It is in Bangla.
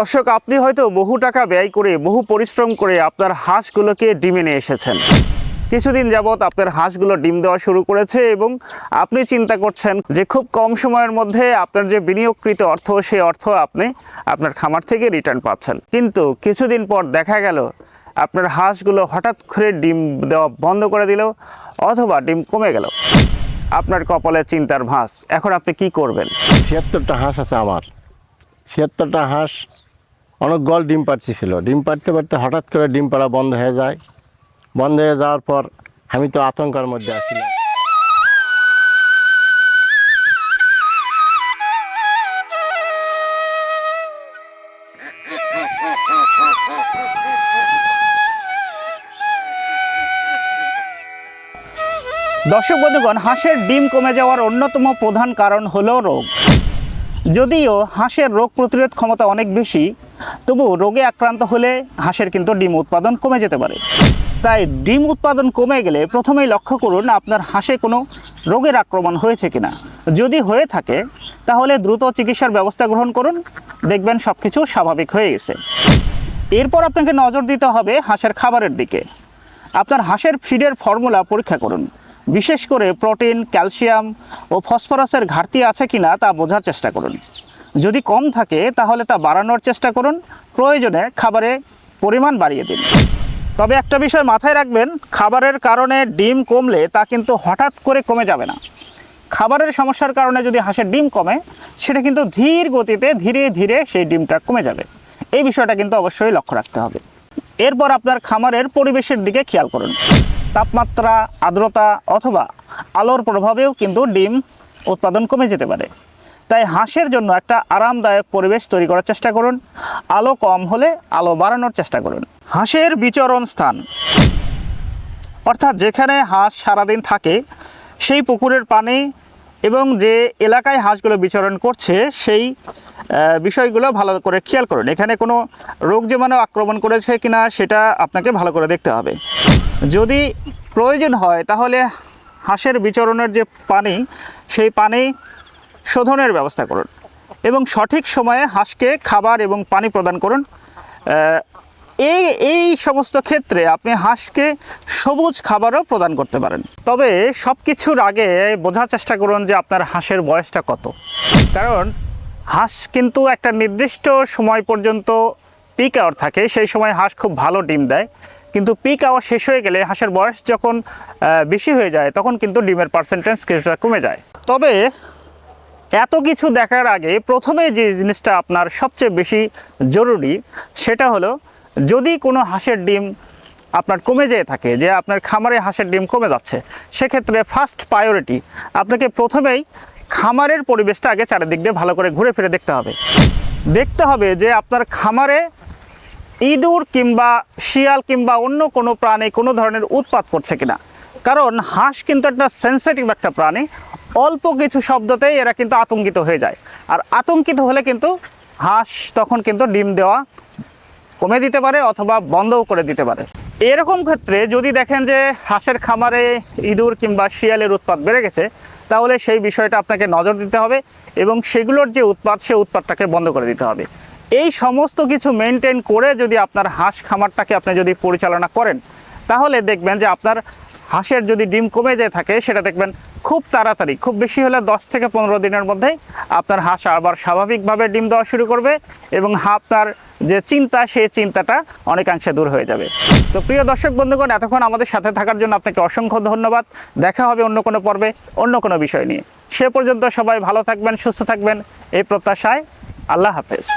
দর্শক, আপনি হয়তো বহু টাকা ব্যয় করে, বহু পরিশ্রম করে আপনার হাঁসগুলোকে ডিমে নিয়ে এসেছেন। কিছুদিন যাবৎ আপনার হাঁসগুলো ডিম দেওয়া শুরু করেছে এবং আপনি চিন্তা করছেন যে খুব কম সময়ের মধ্যে আপনার যে বিনিয়োগকৃত অর্থ সেই অর্থ আপনি আপনার খামার থেকে রিটার্ন পাচ্ছেন। কিন্তু কিছুদিন পর দেখা গেল, আপনার হাঁসগুলো হঠাৎ করে ডিম দেওয়া বন্ধ করে দিল অথবা ডিম কমে গেল। আপনার কপালে চিন্তার ভাঁজ। এখন আপনি কি করবেন? ছিয়াত্তরটা হাঁস আছে আমার। ছিয়াত্তরটা হাঁস অনেক গল ডিম পাড়তেছিল ডিম পাড়তে পারতে হঠাৎ করে ডিম পাড়া বন্ধ হয়ে যায়। বন্ধ হয়ে যাওয়ার পর আমি তো আতঙ্কের মধ্যে আছিলাম। দর্শক বন্ধুগণ, হাঁসের ডিম কমে যাওয়ার অন্যতম প্রধান কারণ হলো রোগ। যদিও হাঁসের রোগ প্রতিরোধ ক্ষমতা অনেক বেশি, তবু রোগে আক্রান্ত হলে হাঁসের কিন্তু ডিম উৎপাদন কমে যেতে পারে। তাই ডিম উৎপাদন কমে গেলে প্রথমেই লক্ষ্য করুন আপনার হাঁসে কোনো রোগের আক্রমণ হয়েছে কিনা। যদি হয়ে থাকে, তাহলে দ্রুত চিকিৎসার ব্যবস্থা গ্রহণ করুন। দেখবেন সব কিছু স্বাভাবিক হয়ে গেছে। এরপর আপনাকে নজর দিতে হবে হাঁসের খাবারের দিকে। আপনার হাঁসের ফিডের ফর্মুলা পরীক্ষা করুন। বিশেষ করে প্রোটিন, ক্যালসিয়াম ও ফসফরাসের ঘাটতি আছে কি না তা বোঝার চেষ্টা করুন। যদি কম থাকে, তাহলে তা বাড়ানোর চেষ্টা করুন। প্রয়োজনে খাবারে পরিমাণ বাড়িয়ে দিন। তবে একটা বিষয় মাথায় রাখবেন, খাবারের কারণে ডিম কমলে তা কিন্তু হঠাৎ করে কমে যাবে না। খাবারের সমস্যার কারণে যদি হাঁসের ডিম কমে, সেটা কিন্তু ধীর গতিতে ধীরে ধীরে সেই ডিমটা কমে যাবে। এই বিষয়টা কিন্তু অবশ্যই লক্ষ্য রাখতে হবে। এরপর আপনার খামারের পরিবেশের দিকে খেয়াল করুন। তাপমাত্রা, আর্দ্রতা অথবা আলোর প্রভাবেও কিন্তু ডিম উৎপাদন কমে যেতে পারে। তাই হাঁসের জন্য একটা আরামদায়ক পরিবেশ তৈরি করার চেষ্টা করুন। আলো কম হলে আলো বাড়ানোর চেষ্টা করুন। হাঁসের বিচরণ স্থান। অর্থাৎ যেখানে হাঁস সারাদিন থাকে, সেই পুকুরের পানি এবং যে এলাকায় হাঁসগুলো বিচরণ করছে, সেই বিষয়গুলো ভালো করে খেয়াল করুন। এখানে কোনো রোগ জীবাণু আক্রমণ করেছে কিনা, সেটা আপনাকে ভালো করে দেখতে হবে। যদি প্রয়োজন হয়, তাহলে হাঁসের বিচরণের যে পানি, সেই পানি শোধনের ব্যবস্থা করুন। এবং সঠিক সময়ে হাঁসকে খাবার এবং পানি প্রদান করুন। এই এই সমস্ত ক্ষেত্রে আপনি হাঁসকে সবুজ খাবারও প্রদান করতে পারেন। তবে সব কিছুর আগে বোঝার চেষ্টা করুন যে আপনার হাঁসের বয়সটা কত। কারণ হাঁস কিন্তু একটা নির্দিষ্ট সময় পর্যন্ত পিক আওয়ার থাকে, সেই সময় হাঁস খুব ভালো ডিম দেয়। কিন্তু পিক আওয়ার শেষ হয়ে গেলে হাঁসের বয়স যখন বেশি হয়ে যায়, তখন কিন্তু ডিমের পার্সেন্টেজ কিছুটা কমে যায়। তবে এত কিছু দেখার আগে প্রথমে যে জিনিসটা আপনার সবচেয়ে বেশি জরুরি, সেটা হলো যদি কোনো হাঁসের ডিম আপনার কমে যেয়ে থাকে, যে আপনার খামারে হাঁসের ডিম কমে যাচ্ছে, সেক্ষেত্রে ফার্স্ট প্রায়োরিটি আপনাকে প্রথমেই খামারের পরিবেশটা আগে চারিদিক দিয়ে ভালো করে ঘুরে ফিরে দেখতে হবে। দেখতে হবে যে আপনার খামারে ইঁদুর কিংবা শিয়াল কিংবা অন্য কোনো প্রাণী কোনো ধরনের উৎপাত করছে কিনা? কারণ হাঁস কিন্তু একটা সেন্সিটিভ একটা প্রাণী। অল্প কিছু শব্দতেই এরা কিন্তু আতঙ্কিত হয়ে যায়। আর আতঙ্কিত হলে কিন্তু হাঁস তখন কিন্তু ডিম দেওয়া কমে দিতে পারে অথবা বন্ধও করে দিতে পারে। এরকম ক্ষেত্রে যদি দেখেন যে হাঁসের খামারে ইঁদুর কিংবা শিয়ালের উৎপাত বেড়ে গেছে, তাহলে সেই বিষয়টা আপনাকে নজর দিতে হবে এবং সেগুলোর যে উৎপাত, সে উৎপাতটাকে বন্ধ করে দিতে হবে। এই সমস্ত কিছু মেনটেন করে যদি আপনার হাঁস খামারটাকে আপনি যদি পরিচালনা করেন, তাহলে দেখবেন যে আপনার হাঁসের যদি ডিম কমে যেয়ে থাকে, সেটা দেখবেন খুব তাড়াতাড়ি, খুব বেশি হলে দশ থেকে পনেরো দিনের মধ্যেই আপনার হাঁস আবার স্বাভাবিকভাবে ডিম দেওয়া শুরু করবে এবং আপনার যে চিন্তা, সেই চিন্তাটা অনেকাংশে দূর হয়ে যাবে। তো প্রিয় দর্শক বন্ধুগণ, এতক্ষণ আমাদের সাথে থাকার জন্য আপনাকে অসংখ্য ধন্যবাদ। দেখা হবে অন্য কোনো পর্বে, অন্য কোনো বিষয় নিয়ে। সে পর্যন্ত সবাই ভালো থাকবেন, সুস্থ থাকবেন, এই প্রত্যাশায় আল্লাহ হাফেজ।